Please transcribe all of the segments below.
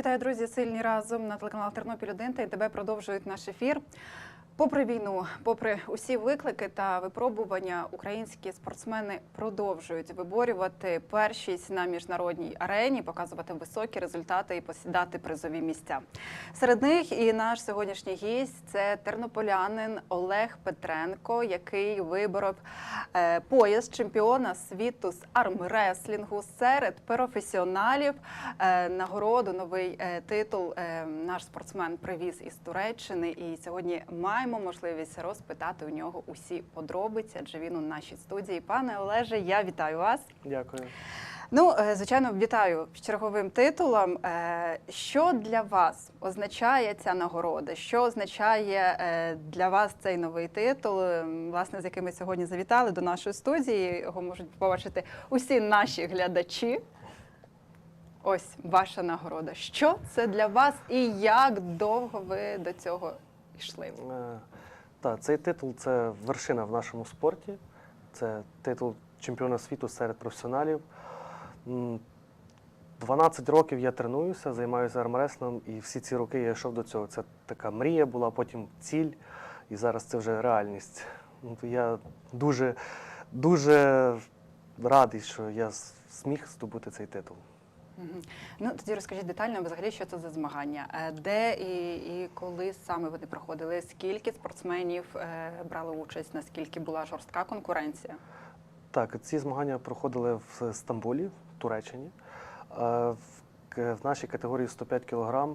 Вітаю, друзі! Сильні разом на телеканал Тернопіль 1 та тебе продовжують наш ефір. Попри війну, попри усі виклики та випробування, українські спортсмени продовжують виборювати першість на міжнародній арені, показувати високі результати і посідати призові місця. Серед них і наш сьогоднішній гість це тернополянин Олег Петренко, який виборов е, пояс чемпіона світу з армреслінгу серед професіоналів. Е, Нагороду, новий е, титул наш спортсмен привіз із Туреччини. І сьогодні маємо можливість розпитати у нього усі подробиці, адже він у нашій студії. Пане Олеже, я вітаю вас. Дякую. Ну, е, звичайно, вітаю з черговим титулом. Е, Що для вас означає ця нагорода? Що означає е, для вас цей новий титул? Власне, з яким ми сьогодні завітали до нашої студії. Його можуть побачити усі наші глядачі. Ось ваша нагорода. Що це для вас і як довго ви до цього йшли? Е, Так, цей титул це вершина в нашому спорті. Це титул чемпіона світу серед професіоналів. 12 років я тренуюся, займаюся армреслом, і всі ці роки я йшов до цього. Це така мрія була, потім ціль, і зараз це вже реальність. Ну, Я дуже, дуже радий, що я зміг здобути цей титул. Ну тоді розкажіть детально взагалі, що це за змагання, Е, де і, і коли саме вони проходили, скільки спортсменів е, брали участь, наскільки була жорстка конкуренція? Так, ці змагання проходили в Стамбулі, в Туреччині. Е, В, нашій категорії 105 кг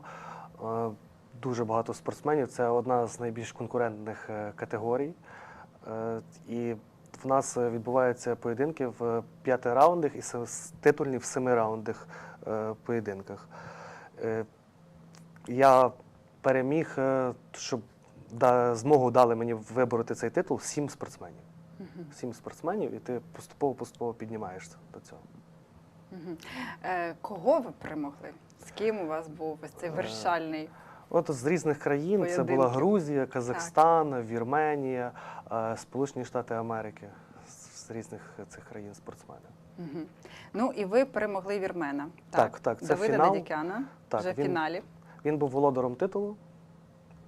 дуже багато спортсменів. Це одна з найбільш конкурентних категорій. І в нас відбуваються поєдинки в п'яти раундах і титульні в семи раундах поєдинках. Е, Я переміг, е, щоб змогу дали мені вибороти цей титул сім спортсменів сім спортсменів, і ти поступово-поступово піднімаєшся до цього. Е, Кого ви перемогли? З ким у вас був ось цей Е, вирішальний? От з різних країн це була Грузія, Казахстан, Вірменія, е, Сполучені Штати Америки. З різних цих країн спортсмени. Мгм. Ну і ви перемогли вірмена. Так, так, це Давида фінал. Дедікяна Так, вже в він- фіналі. Він був володаром титулу.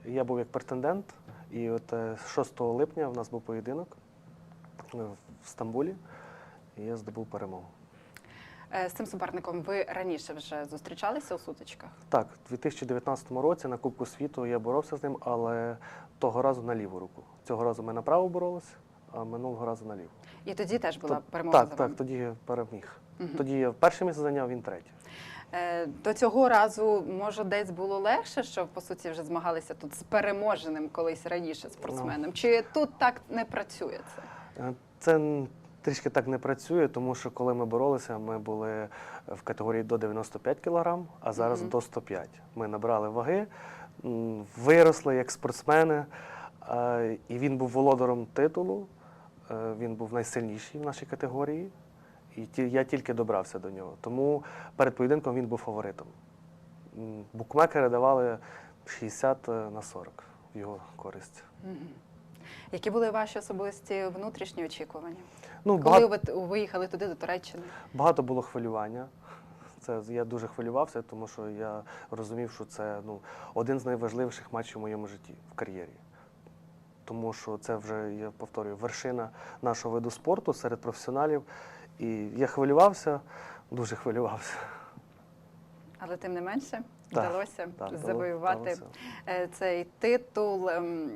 Я був як претендент. І от е, 6 липня в нас був поєдинок е, в Стамбулі, і я здобув перемогу. Е, З цим суперником ви раніше вже зустрічалися у сутичках? Так, у 2019 році на Кубку світу я боровся з ним, але того разу на ліву руку. Цього разу ми направо боролися, а минулого разу на ліву. І тоді теж була перемога так, за так, тоді я переміг. Тоді я перше місце зайняв, він третє. Е, До цього разу, може, десь було легше, що по суті вже змагалися тут з переможеним колись раніше спортсменом? Чи тут так не працює це? Е, Це трішки так не працює, тому що коли ми боролися, ми були в категорії до 95 кг, а зараз Мгм. до 105. Ми набрали ваги, виросли як спортсмени, е, і він був володаром титулу. Е, Він був найсильніший в нашій категорії, і я тільки добрався до нього. Тому перед поєдинком він був фаворитом. Букмекери давали 60 на 40 в його користь. Які були ваші особисті внутрішні очікування? Ну, Коли ви виїхали туди до Туреччини? Багато було хвилювання. Це я дуже хвилювався, тому що я розумів, що це ну, один з найважливіших матчів в моєму житті в кар'єрі. Тому що це вже, я повторюю, вершина нашого виду спорту серед професіоналів. І я хвилювався, дуже хвилювався. Але тим не менше Так, вдалося Так, завоювати вдалося. е, цей титул. Ем,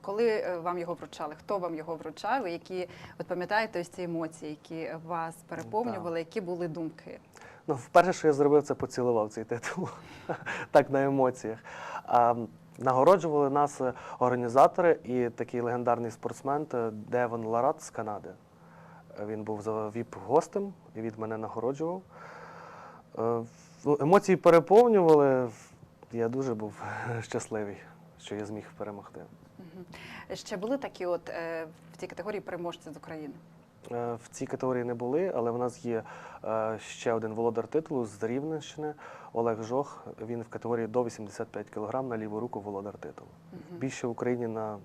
Коли е, вам його вручали? Хто вам його вручав? Які от пам'ятаєте ось ці емоції, які вас переповнювали? Які були думки? Ну, вперше, що я зробив, це поцілував цей титул. так на емоціях. А, нагороджували нас е, організатори і такий легендарний спортсмен е, Девон Ларат з Канади. Е, Він був віп-гостем і він мене нагороджував. Ну, Емоції переповнювали. Я дуже був щасливий, що я зміг перемогти. Ще були такі, от в цій категорії переможці з України. Е, В цій категорії не були, але в нас є е, ще один володар титулу з Рівненщини Олег Жох. Він в категорії до 85 кг на ліву руку володар титулу. Мгм. Більше в Україні, на,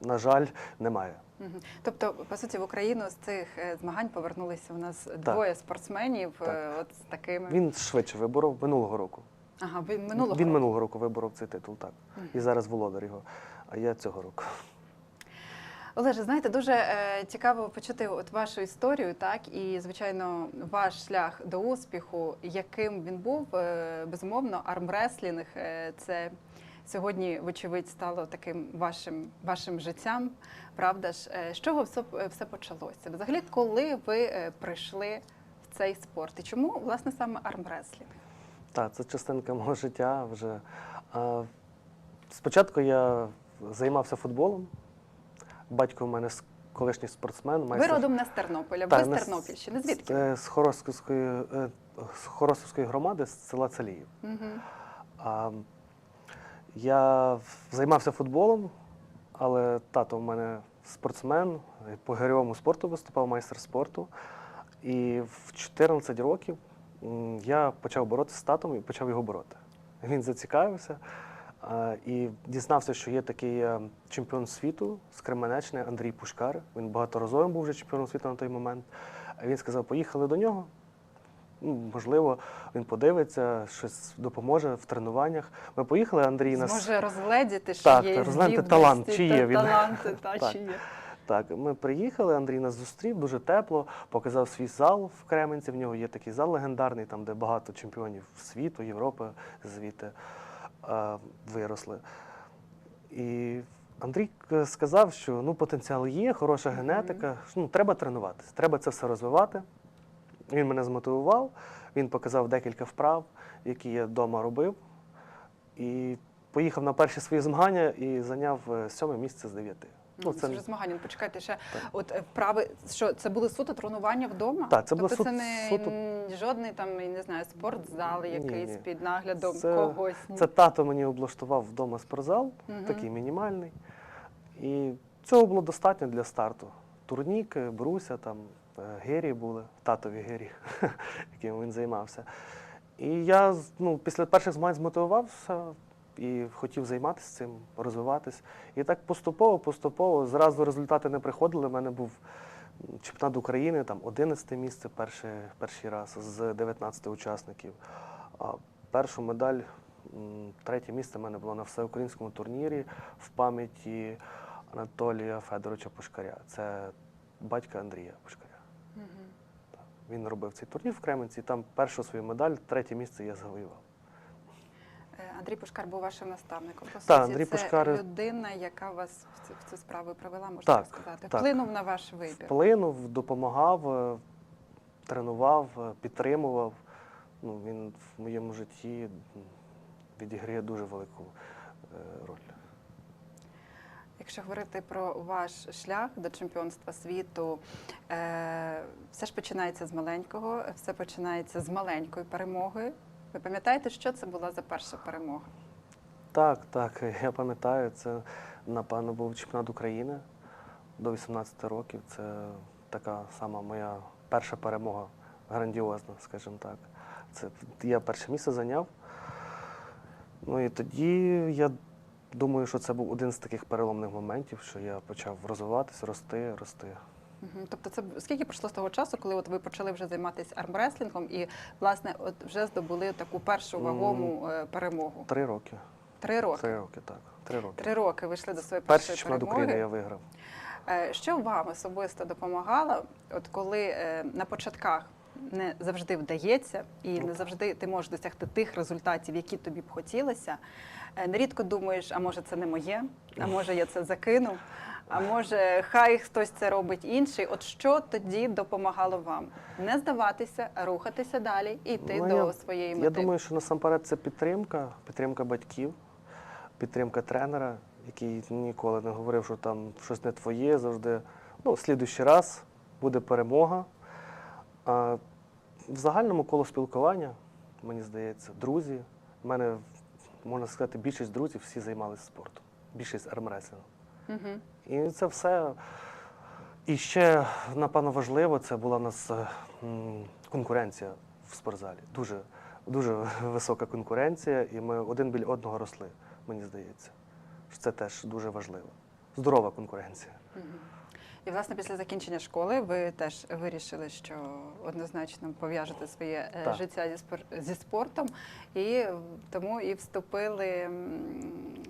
на жаль, немає. Мгм. Тобто, по суті, в Україну з цих е, змагань повернулися у нас двоє спортсменів Так. от з такими. Він швидше виборов минулого року. Ага, він минулого Він року. минулого року виборов цей титул, так. Мгм. І зараз володар його. А я цього року. Олеже, знаєте, дуже е, цікаво почути от вашу історію, так і звичайно, ваш шлях до успіху, яким він був. Е, безумовно, армреслінг е, це сьогодні, вочевидь, стало таким вашим вашим життям. Правда ж, Е, з чого все, все почалося? Взагалі, коли ви е, прийшли в цей спорт? І чому власне саме армреслінг? Так, це частинка мого життя вже. Спочатку я займався футболом. Батько у мене колишній спортсмен. Ви родом не з Тернополя, Та, ви з не з- Тернопільщини. Звідки? З, е, з Хоростківської, е, з Хоростківської громади, з села Целіїв. Угу. А, я займався футболом, але тато в мене спортсмен, е, по гирьовому спорту виступав майстер спорту. І в 14 років я почав боротися з татом і почав його бороти. Він зацікавився і дізнався, що є такий е, чемпіон світу з Кременеччини Андрій Пушкар. Він багаторазовим був вже чемпіоном світу на той момент. Він сказав: поїхали до нього. Ну, можливо, він подивиться, щось допоможе в тренуваннях. Ми поїхали, Андрій нас. Зможе розгледіти, що Так, є та талант, чи є він. таланти, та, Так. чи є. Так, ми приїхали, Андрій нас зустрів дуже тепло, показав свій зал в Кременці. В нього є такий зал легендарний, там, де багато чемпіонів світу, Європи звідти виросли. І Андрій сказав, що ну, потенціал є, хороша генетика, ну, треба тренуватися, треба це все розвивати. Він мене змотивував, він показав декілька вправ, які я вдома робив. І поїхав на перші свої змагання і зайняв е, сьоме місце з дев'яти. Ну, це вже змагання. Ну, Почекайте ще. От е, вправи, що це були суто тренування вдома? Так, це було тобто суто- це не суто- жодний там, я не знаю, спортзал якийсь ні. під наглядом Це- когось. Ні. Це тато мені облаштував вдома спортзал, Мгм. такий мінімальний. І цього було достатньо для старту. Турнік, бруся, там е, гирі були, татові гирі, яким він займався. І я ну, після перших змагань змотивувався і хотів займатися цим, розвиватись. І так поступово, поступово, зразу результати не приходили. У мене був чемпіонат України, там 11 місце перший, перший раз з 19 учасників. А першу медаль, третє місце в мене було на всеукраїнському турнірі в пам'яті Анатолія Федоровича Пушкаря. Це батька Андрія Пушкаря. Мгм. Він робив цей турнір в Кременці, і там першу свою медаль, третє місце я завоював. Андрій Пушкар був вашим наставником. По Так, суті, Андрій це Пушкар- людина, яка вас в цю, в цю справу привела, можна так, Так, сказати. так. Вплинув на ваш вибір. Вплинув, допомагав, е, тренував, е, підтримував. Ну, він в моєму житті відіграє дуже велику е, роль. Якщо говорити про ваш шлях до чемпіонства світу, все ж починається з маленького, все починається з маленької перемоги. Ви пам'ятаєте, що це була за перша перемога? Так, так, я пам'ятаю, це, напевно, був чемпіонат України до 18 років. Це така сама моя перша перемога, грандіозна, скажімо так. Це я перше місце зайняв. Ну і тоді я думаю, що це був один з таких переломних моментів, що я почав розвиватися, рости, рости. Тобто, це скільки пройшло з того часу, коли от ви почали вже займатися армреслінгом і власне от вже здобули таку першу вагому е, перемогу? Три роки. Три роки. Три роки, так. Три роки. Три роки вийшли до своєї Перший першої чемпіонат перемоги. України я виграв. Е, Що вам особисто допомагало, от коли е, на початках не завжди вдається, і не завжди ти можеш досягти тих результатів, які тобі б хотілося. Нерідко думаєш, а може це не моє, а може я це закину, а може хай хтось це робить інший. От що тоді допомагало вам? Не здаватися, а рухатися далі і йти Ну, до я- своєї мети. Я думаю, що насамперед це підтримка, підтримка батьків, підтримка тренера, який ніколи не говорив, що там щось не твоє, завжди. Ну, в раз буде перемога. А в загальному коло спілкування, мені здається, друзі. У мене, можна сказати, більшість друзів всі займалися спортом, більшість армреслінгом. Угу. І це все. І ще, напевно, важливо, це була у нас е, конкуренція в спортзалі. Дуже, дуже висока конкуренція, і ми один біля одного росли, мені здається. Що Це теж дуже важливо. Здорова конкуренція. І власне після закінчення школи ви теж вирішили, що однозначно пов'яжете своє е, Так. життя зі спор- зі спортом, і тому і вступили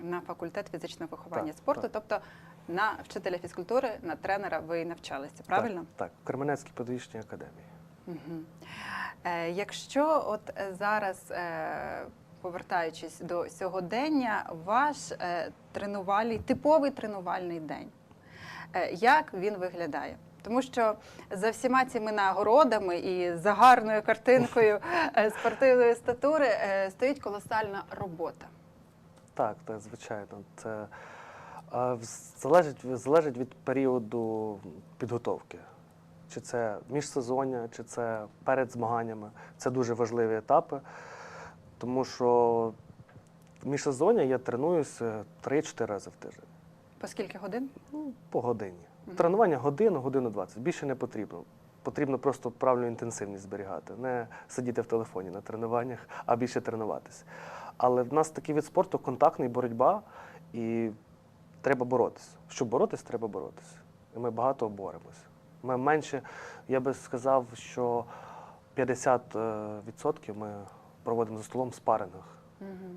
на факультет фізичного виховання Так, спорту. так. Тобто на вчителя фізкультури, на тренера ви навчалися, правильно? Так, так. в Кременецькій педагогічній академії. Угу. Е, якщо от е, зараз, е, повертаючись до сьогодення, ваш е, тренувальний, типовий тренувальний день, е, як він виглядає? Тому що за всіма цими нагородами і за гарною картинкою е, спортивної статури е, стоїть колосальна робота. Так, так, звичайно. Це залежить, залежить від періоду підготовки. Чи це міжсезоння, чи це перед змаганнями. Це дуже важливі етапи, тому що в міжсезоння я тренуюся 3-4 рази в тиждень. По скільки годин? Ну, по годині. Мгм. Тренування годину, годину 20. Більше не потрібно. Потрібно просто правильну інтенсивність зберігати, не сидіти в телефоні на тренуваннях, а більше тренуватися. Але в нас такий від спорту контактний боротьба, і треба боротися. Щоб боротися, треба боротися. І ми багато боремося. Ми менше, я би сказав, що 50% ми проводимо за столом спарингах. Угу.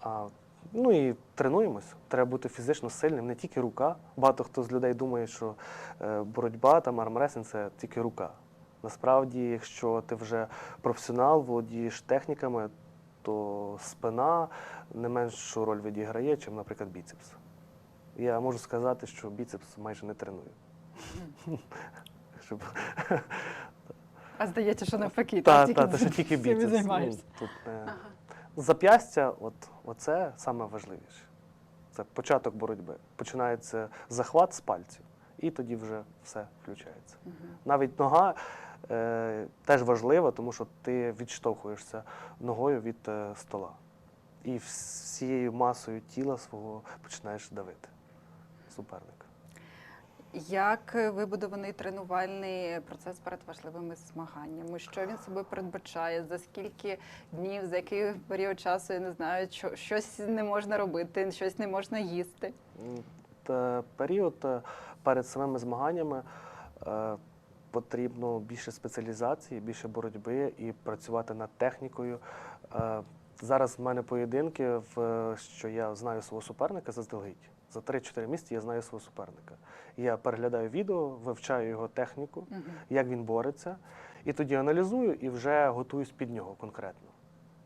А, ну і тренуємось. Треба бути фізично сильним, не тільки рука. Багато хто з людей думає, що е, боротьба там армресінг це тільки рука. Насправді, якщо ти вже професіонал, володієш техніками, то спина не меншу роль відіграє, чим, наприклад, біцепс. Я можу сказати, що біцепс майже не треную. Щоб... А здається, що навпаки, Та, тільки та, та, що тільки цим і біцепс. Ну, тут не... Ага. Зап'ястя, от, оце саме важливіше. Це початок боротьби. Починається захват з пальців, і тоді вже все включається. Навіть нога е, теж важлива, тому що ти відштовхуєшся ногою від е, стола. І всією масою тіла свого починаєш давити суперника. Як вибудований тренувальний процес перед важливими змаганнями? Що він собою передбачає? За скільки днів, за який період часу, я не знаю, що, щось не можна робити, щось не можна їсти. Та період е, перед самими змаганнями е, потрібно більше спеціалізації, більше боротьби і працювати над технікою. Е, Зараз в мене поєдинки, в, що я знаю свого суперника заздалегідь. За 3-4 місяці я знаю свого суперника. Я переглядаю відео, вивчаю його техніку, Мгм. як він бореться, і тоді аналізую і вже готуюсь під нього конкретно.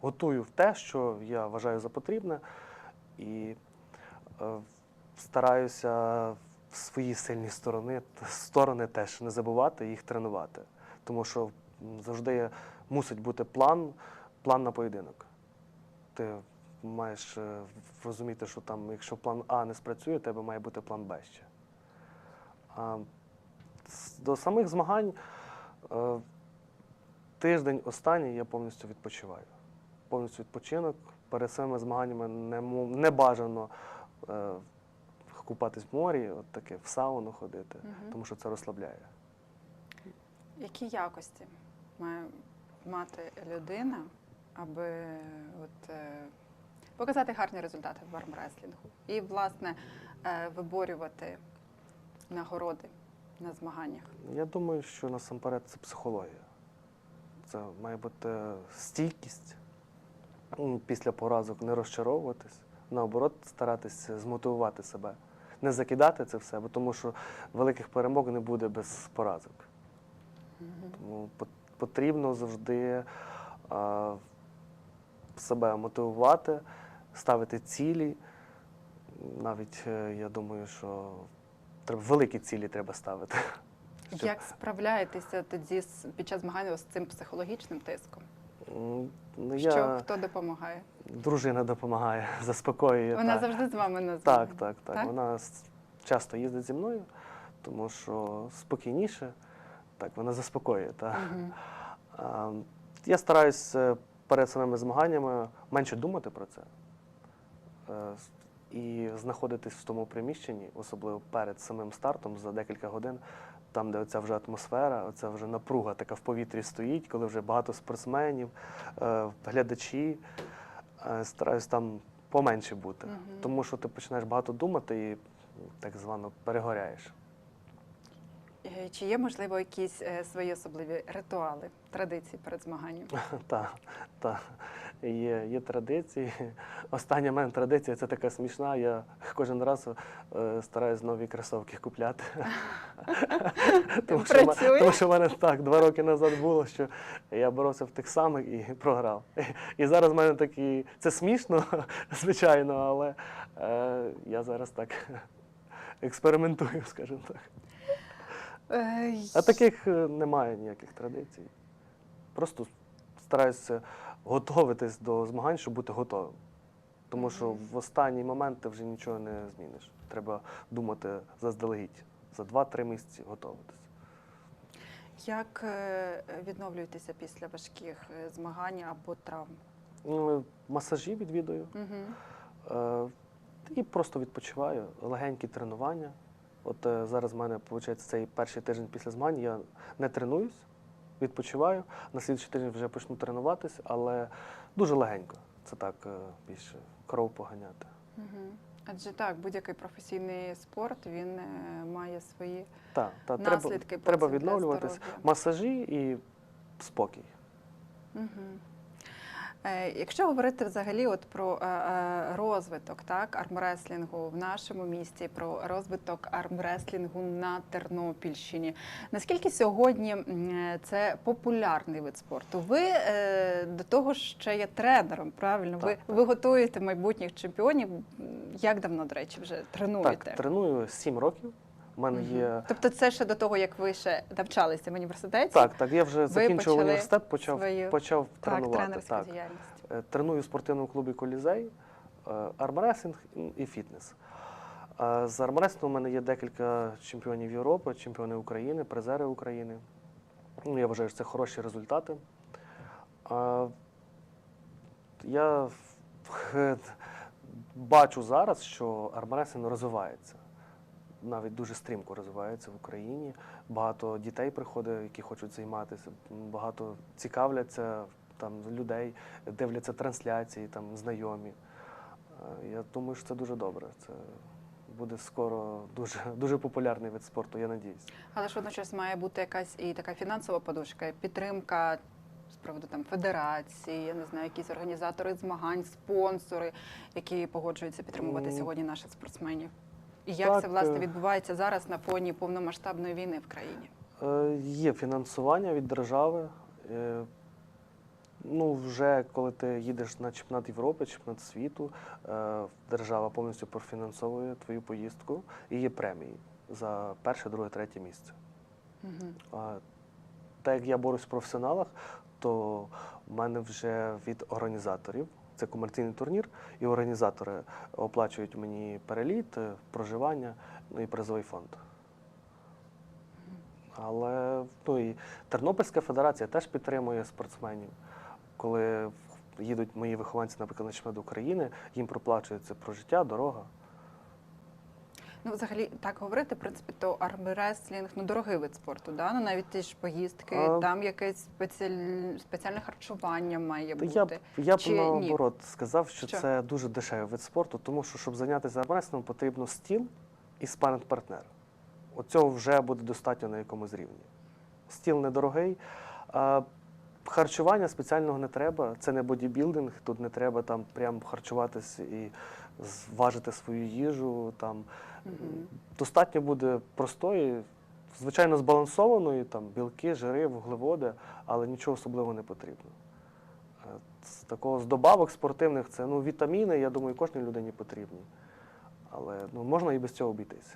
Готую в те, що я вважаю за потрібне, і е, стараюся в свої сильні сторони, сторони теж не забувати їх тренувати. Тому що завжди мусить бути план, план на поєдинок. Ти маєш е, розуміти, що там, якщо план А не спрацює, у тебе має бути план Б ще. А до самих змагань е, тиждень останній я повністю відпочиваю. Повністю відпочинок. Перед самими змаганнями не, не бажано е, купатись в морі, от таке, в сауну ходити, Мгм. тому що це розслабляє. Які якості має мати людина, аби от, показати гарні результати в армреслінгу і, власне, е, виборювати нагороди на змаганнях? Я думаю, що насамперед це психологія. Це має бути стійкість після поразок не розчаровуватись, наоборот, старатися змотивувати себе, не закидати це все, бо тому що великих перемог не буде без поразок. Тому потрібно завжди себе мотивувати, ставити цілі. Навіть е, я думаю, що треба великі цілі треба ставити. Як справляєтеся тоді під час змагань з цим психологічним тиском? Ну, Що хто допомагає? Дружина допомагає, заспокоює. Вона так. завжди з вами на так, так, так, Так? Вона часто їздить зі мною, тому що спокійніше, так, вона заспокоює. Так. А, Я стараюсь е, перед самими змаганнями менше думати про це. Е, І знаходитись в тому приміщенні, особливо перед самим стартом за декілька годин, там, де оця вже атмосфера, оця вже напруга така в повітрі стоїть, коли вже багато спортсменів, е, глядачі. Е, Стараюсь там поменше бути. угу. Тому що ти починаєш багато думати і так звано перегоряєш. Е, Чи є, можливо, якісь е, свої особливі ритуали, традиції перед змаганням? Так, так. Є, є традиції. Остання в мене традиція це така смішна. Я кожен раз е, стараюсь нові кросівки купляти. тому, що, тому що в мене так два роки назад було, що я боровся в тих самих і програв. І зараз в мене такі. Це смішно, звичайно, але е, я зараз так експериментую, скажімо так. Е, А таких е, немає ніяких традицій. Просто стараюся готуватись до змагань, щоб бути готовим. Тому що в останній момент ти вже нічого не зміниш. Треба думати заздалегідь, за 2-3 місяці готуватись. Як е, відновлюєтеся після важких змагань або травм? Ну, Масажі відвідую Угу. і просто відпочиваю. Легенькі тренування. От е, зараз в мене виходить цей перший тиждень після змагань, я не тренуюсь, відпочиваю. На слідчий тиждень вже почну тренуватись, але дуже легенько. Це так е, більше кров поганяти. Угу. Адже так, будь-який професійний спорт він е, має свої Так, та, наслідки. треба для відновлюватись. Масажі і спокій. Угу. Е, якщо говорити взагалі от про е, е, розвиток так, армреслінгу в нашому місті, про розвиток армреслінгу на Тернопільщині, наскільки сьогодні це популярний вид спорту? Ви до того ж ще є тренером, правильно? ви, Так, так. ви готуєте майбутніх чемпіонів. Як давно, до речі, вже тренуєте? Так, треную 7 років. У мене є. Тобто це ще до того, як ви ще навчалися в університеті? Так, так, я вже закінчив університет, почав, свою- почав так тренувати. Так. діяльність. Е, Треную в спортивному клубі Колізей, е, армресинг і фітнес. Е, З армресингу у мене є декілька чемпіонів Європи, чемпіони України, призери України. Ну, Я вважаю, що це хороші результати. Я бачу зараз, що армресинг розвивається. Навіть дуже стрімко розвивається в Україні. Багато дітей приходить, які хочуть займатися, багато цікавляться там людей, дивляться трансляції, там знайомі. Е, Я думаю, що це дуже добре. Це буде скоро дуже, дуже популярний вид спорту, я надіюсь. Але ж водночас має бути якась і така фінансова подушка, підтримка з приводу там федерації, я не знаю, якісь організатори змагань, спонсори, які погоджуються підтримувати Ну, сьогодні наших спортсменів. І як так, це власне е. відбувається зараз на фоні повномасштабної війни в країні? Е, Є фінансування від держави. Е, Ну, вже коли ти їдеш на чемпіонат Європи, чемпіонат світу, держава повністю профінансовує твою поїздку і є премії за перше, друге, третє місце. Угу. А так як я борюсь в професіоналах, то в мене вже від організаторів, це комерційний турнір, і організатори оплачують мені переліт, е, проживання, ну і призовий фонд. Але ну, і Тернопільська федерація теж підтримує спортсменів. Коли їдуть мої вихованці, наприклад, на чемпіонат України, їм проплачується прожиття, дорога. Ну, взагалі, так говорити, в принципі, то армреслінг, ну, дорогий вид спорту, да? ну, навіть ті ж поїздки, А- там якесь спеціаль... спеціальне харчування має бути. Я б, я б Чи ні? наоборот сказав, що, Що? це дуже дешевий вид спорту, тому що, щоб зайнятися армрестлингом, потрібно стіл і спаринг-партнер. Оцього вже буде достатньо на якомусь рівні. Стіл недорогий. А харчування спеціального не треба. Це не бодібілдинг, тут не треба там прям харчуватися і зважити свою їжу. Там. Мгм. Достатньо буде простої, звичайно, збалансованої, там білки, жири, вуглеводи, але нічого особливого не потрібно. Е, З такого з добавок спортивних це ну, вітаміни, я думаю, кожній людині потрібні. Але ну, можна і без цього обійтися.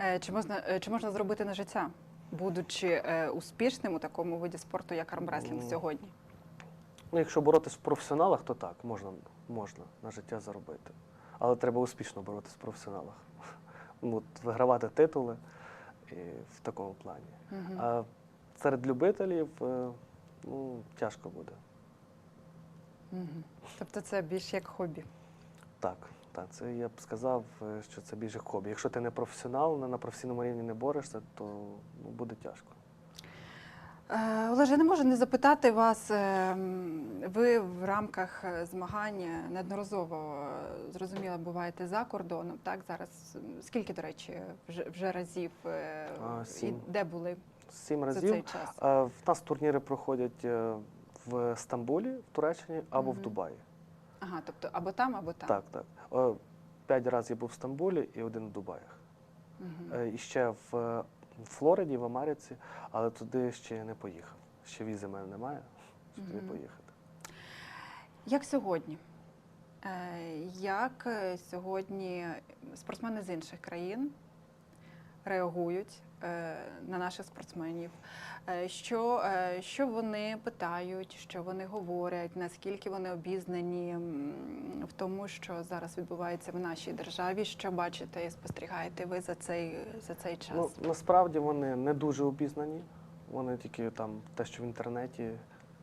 Е, Чи можна, е, чи можна зробити на життя, будучи успішним у такому виді спорту, як армреслінг Ну, сьогодні? Ну, якщо боротись в професіоналах, то так, можна, можна на життя заробити. Але треба успішно боротись в професіоналах. От вигравати титули і в такому плані. Мгм. А серед любителів е, ну, тяжко буде. Мгм. Тобто це більш як хобі. Так, так, це я б сказав, е, що це більше хобі. Якщо ти не професіонал, на професійному рівні не борешся, то ну, буде тяжко. Е, Олеже, я не можу не запитати вас. е, Ви в рамках е, змагань неодноразово зрозуміло буваєте за кордоном. Так зараз скільки, до речі, вже, вже разів і де були Сім за разів. цей час? В нас турніри проходять в Стамбулі, в Туреччині або в Дубаї. Ага, тобто або там, або там. Так, так. П'ять разів я був в Стамбулі і один в Дубаях. Е, І ще в е, Флориді, в Америці, але туди ще не поїхав. Ще візи в мене немає, щоб туди поїхати. Як сьогодні? Е, Як е, сьогодні спортсмени з інших країн реагують на наших спортсменів? Е, Що, е, що вони питають, що вони говорять, наскільки вони обізнані в тому, що зараз відбувається в нашій державі? Що бачите і спостерігаєте ви за цей, за цей час? Ну, насправді вони не дуже обізнані. Вони тільки там те, що в інтернеті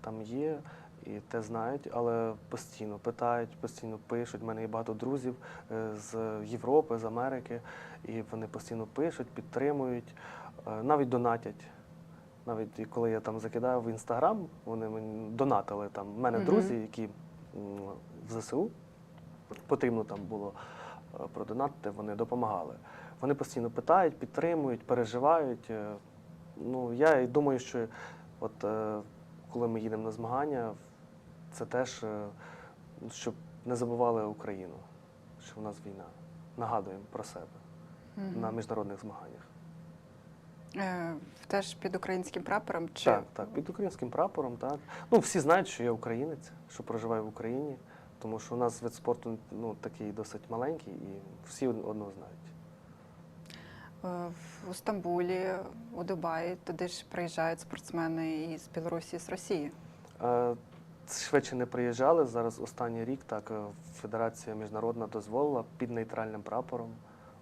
там є, і те знають, але постійно питають, постійно пишуть. У мене є багато друзів е, з Європи, з Америки, і вони постійно пишуть, підтримують, е, навіть донатять. Навіть коли я там закидаю в інстаграм, вони мені донатили там. У мене Мгм. друзі, які в ЗСУ потрібно там було е, продонатити, вони допомагали. Вони постійно питають, підтримують, переживають. Ну, я думаю, що от коли ми їдемо на змагання, це теж, е, щоб не забували Україну, що в нас війна. Нагадуємо про себе Мгм. на міжнародних змаганнях. Е, Теж під українським прапором? Чи Так, так, під українським прапором, так. Ну, всі знають, що я українець, що проживаю в Україні, тому що у нас вид спорту ну, такий досить маленький, і всі одно знають. Е, в Стамбулі, у Дубаї, туди ж приїжджають спортсмени із Білорусі, з Росії. Е, Швидше не приїжджали. Зараз останній рік так е, Федерація міжнародна дозволила під нейтральним прапором,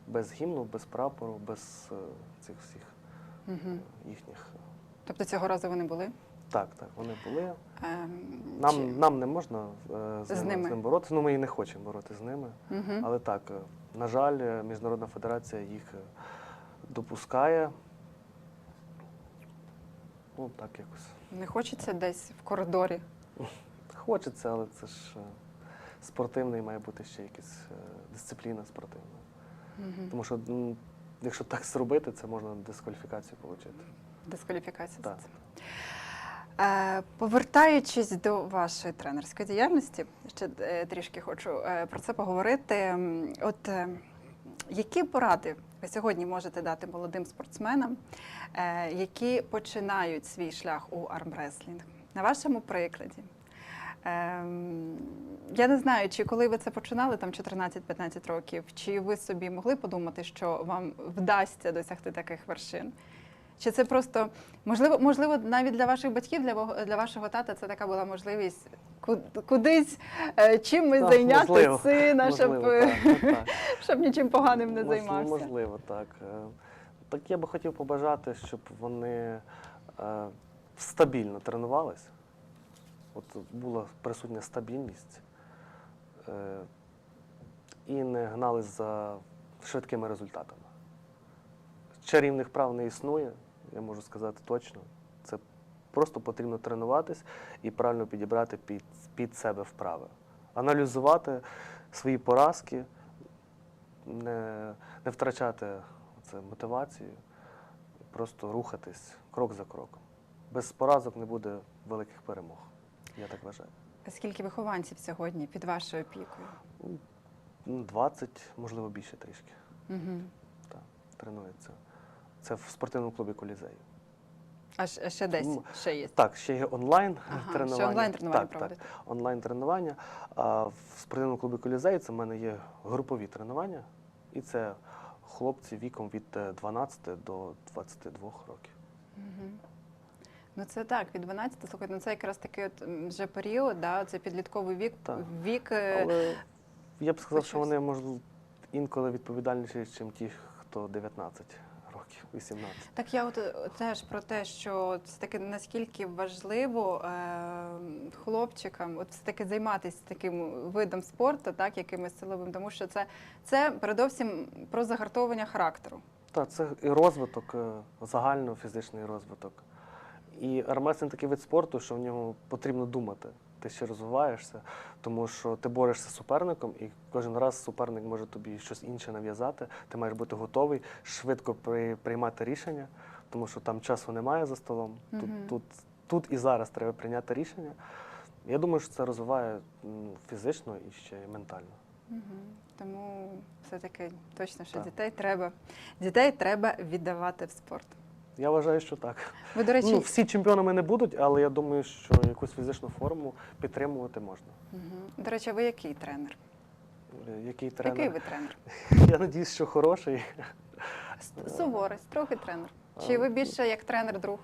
без гімну, без прапору, без е, цих всіх Угу. їхніх. Тобто цього разу вони були? Так, так, вони були. Ем, Нам, чи- нам не можна е, з, З ними, з ним боротися. Ну, ми і не хочемо боротися з ними. Мгм. Але так, е, на жаль, е, Міжнародна федерація їх е, допускає. Ну, так якось. Не хочеться десь в коридорі. Хочеться, але це ж е, спортивний має бути ще якась е, дисципліна спортивна. Мгм. Тому що якщо так зробити, це можна дискваліфікацію отримати. Дискваліфікація Так. Е, Повертаючись до вашої тренерської діяльності, ще трішки хочу про це поговорити. От які поради ви сьогодні можете дати молодим спортсменам, які починають свій шлях у армреслінг? На вашому прикладі. Ем, Я не знаю, чи коли ви це починали, там 14-15 років, чи ви собі могли подумати, що вам вдасться досягти таких вершин? Чи це просто можливо, можливо, навіть для ваших батьків, для для вашого тата, це така була можливість кудись е, чимось Так, зайняти можливо, сина, щоб, Можливо, так, так, щоб нічим поганим не Мож- займався. Можливо, так. Е, Так я би хотів побажати, щоб вони е, стабільно тренувались. От була присутня стабільність е, і не гнались за швидкими результатами. Чарівних прав не існує, я можу сказати точно. Це просто потрібно тренуватись і правильно підібрати під, під себе вправи. Аналізувати свої поразки, не, не втрачати це, мотивацію, просто рухатись крок за кроком. Без поразок не буде великих перемог. Я так вважаю. Скільки вихованців сьогодні під вашою опікою? Ну, 20, можливо, більше трішки. Угу. Так, тренується. Це в спортивному клубі Колізею. А ще десь М, ще є. Так, ще є онлайн Ага, тренування. ще онлайн тренування так, так, онлайн тренування. А в спортивному клубі Колізей це в мене є групові тренування, і це хлопці віком від е, 12 до 22 років. Мгм. Ну це так, від 12, слухайте, ну це якраз такий от вже період, да, це підлітковий вік, Так. вік. е, Але я б сказав, що вони можливо інколи відповідальніші, ніж ті, хто 19 років, 18. Так я от е, теж про те, що це таки наскільки важливо е, хлопчикам от все таки займатися таким видом спорту, так якимось силовим, тому що це, це передовсім про загартовування характеру. Так, це і розвиток, е, загальнофізичний розвиток, І армрестлінг такий вид спорту, що в ньому потрібно думати. Ти ще розвиваєшся, тому що ти борешся з суперником, і кожен раз суперник може тобі щось інше нав'язати. Ти маєш бути готовий швидко при, приймати рішення, тому що там часу немає за столом. Тут, тут, тут і зараз треба прийняти рішення. Я думаю, що це розвиває фізично і ще й ментально. Мгм. Тому все-таки точно, що Так. дітей треба дітей треба віддавати в спорт. Я вважаю, що так. Ви, до речі, Ну, всі чемпіонами не будуть, але я думаю, що якусь фізичну форму підтримувати можна. Мгм. до речі, ви який тренер? Який тренер? Який ви тренер? Я надіюсь, що хороший. Суворий, строгий тренер. Чи ви більше як тренер-друг?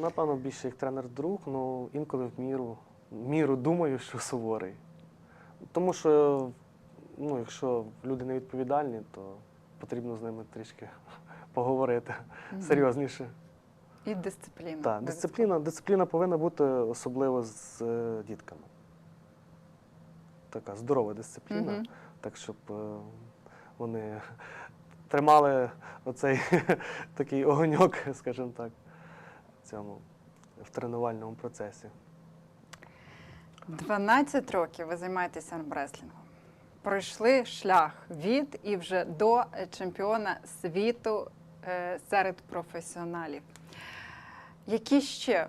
Напевно, більше як тренер-друг, ну інколи в міру, міру думаю, що суворий. Тому що, ну, якщо люди не відповідальні, то потрібно з ними трішки поговорити серйозніше. І дисципліна. Так, дисципліна, дисципліна повинна бути особливо з е, дітками. Така здорова дисципліна, Мгм. так щоб е, вони тримали оцей такий огоньок, скажімо так, в цьому в тренувальному процесі. 12 років ви займаєтеся армреслінгом. Пройшли шлях від і вже до чемпіона світу серед професіоналів. Які ще?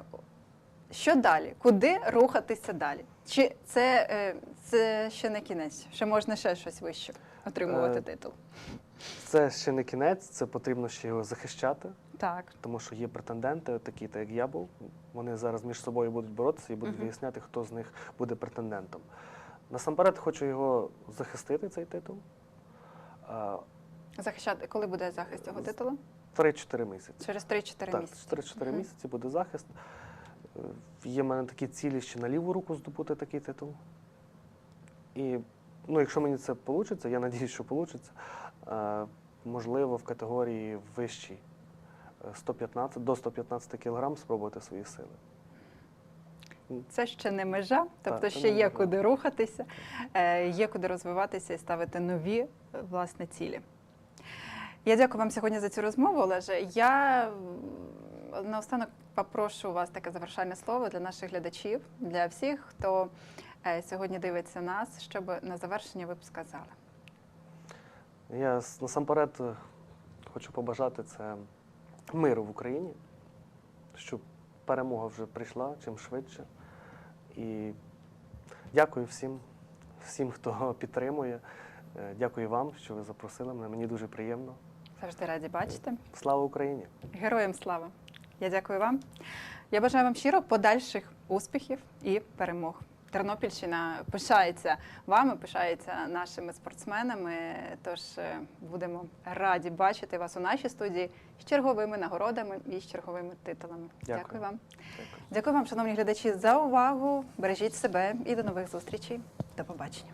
Що далі? Куди рухатися далі? Чи це, е, це ще не кінець? Ще можна ще щось вище отримувати Е, титул? Це ще не кінець, це потрібно ще його захищати, Так. тому що є претенденти, такі так як я був. Вони зараз між собою будуть боротися і будуть Мгм. виясняти, хто з них буде претендентом. Насамперед хочу його захистити, цей титул. Захищати, коли буде захист цього титулу? 3-4 місяці. Через 3-4 Так, місяці. 3-4 Мгм. місяці буде захист. Е, Є в мене такі цілі ще на ліву руку здобути такий титул. І ну, якщо мені це вийде, я надіюсь, що вийде, можливо, в категорії вищій е, 115, до 115 кг спробувати свої сили. Це ще не межа, тобто це ще є межа. куди рухатися, е, є куди розвиватися і ставити нові е, власне цілі. Я дякую вам сьогодні за цю розмову, Олеже. Я наостанок попрошу вас таке завершальне слово для наших глядачів, для всіх, хто е, сьогодні дивиться нас, щоб на завершення ви б сказали. Я насамперед е, хочу побажати це миру в Україні, щоб перемога вже прийшла чим швидше. І дякую всім, всім, хто підтримує. Е, Дякую вам, що ви запросили мене. Мені дуже приємно. Завжди раді бачити. Слава Україні! Героям слава! Я дякую вам. Я бажаю вам щиро подальших успіхів і перемог. Тернопільщина пишається вами, пишається нашими спортсменами. Тож е, будемо раді бачити вас у нашій студії з черговими нагородами і з черговими титулами. Дякую. Дякую вам. Дякую. Дякую вам, шановні глядачі, за увагу. Бережіть себе і до нових зустрічей. До побачення.